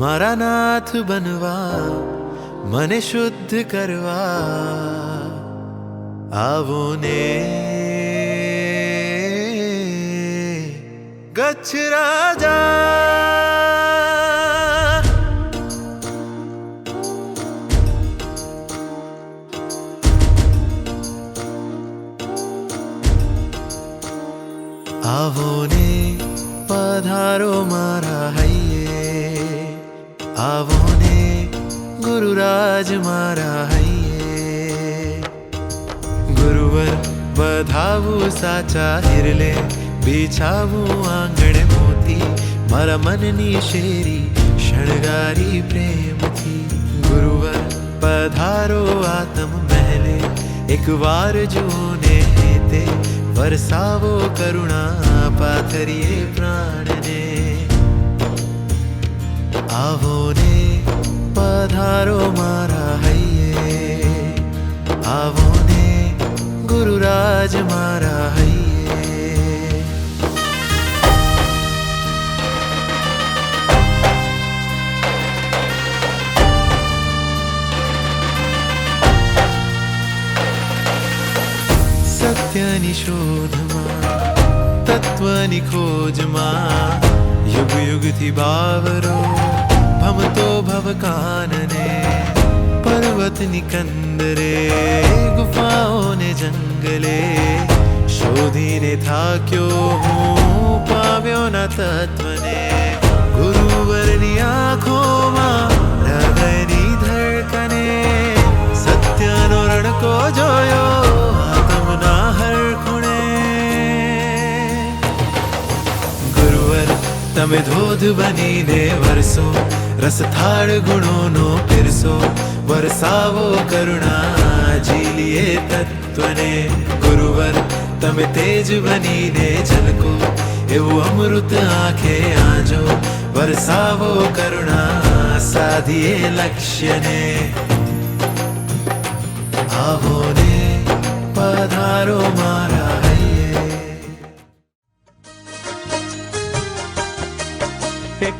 મારા નાથ બનવા મને શુદ્ધ કરવા આવો ને ગચ્છ રાજા આવો ને પધારો મારા હૈયે आवो ने गुरुराज मारा है गुरुवर बधावू साचा हिरले, बिछावू आंगण मोती, मारा मननी शेरी, शणगारी प्रेम थी। गुरुवर पधारो आत्म महले, एक बार जूने हेते, वरसावो करुणा पाथरिए प्राण ने। ગુરુરાજ મારા હૈયે સત્યની શોધમાં તત્વની ખોજમાં યુગ યુગથી બાવરો ભમતો ભવકાનને પર્વતની કંદરે ગુફાઓને જંગલે શોધીને થાક્યો હું પાવ્યો ના તત્વને ગુરુવરની આંખોમાં હૃદયની ધડકને સત્યનો રણકો જોયો આતમના હર ગુરુવર તમે ધોધ બનીને વરસો રસથાળ ગુણોનો પીરસો વરસાવો કરુણા જીલીએ તત્વને. ગુરુવર, તમે તેજ બનીને ઝલકો એવું અમૃત આંખે આજો. વરસાવો કરુણા, સાધીએ લક્ષ્યને. આવો ને પધારો મારા.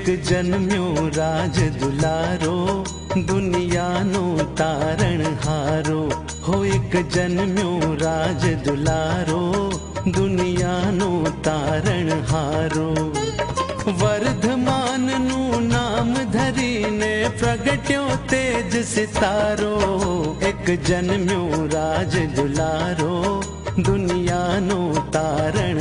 नित जन्म्यो राज दुलारो दुनिया नो तारण हारो। हो एक जन्म्यो राज दुलारो दुनिया नो तारण हारो। वर्धमान नु नाम धरी ने प्रगट्यो तेज सितारो। एक जन्म्यो राज दुलारो दुनिया नो तारण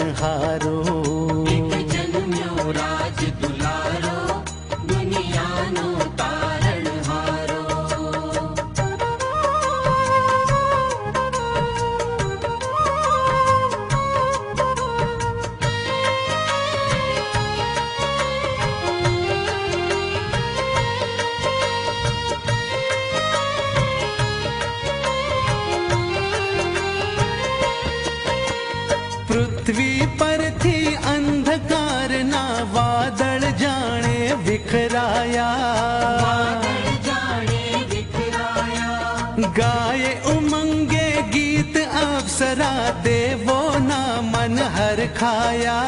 पृथ्वी पर थी अंधकार ना बादल जाने बिखराया। गाए उमंगे गीत अपसरा दे वो ना मन हर खाया।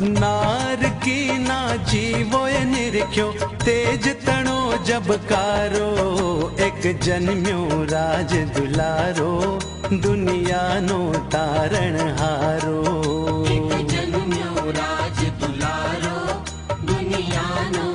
नार की ना जीवो निरख्यो तेज तणो जब कारो। एक जन्म्यो राज दुलारो दुनिया नो तारण हारो। एक जन्म्यो राज दुलारो दुनिया नो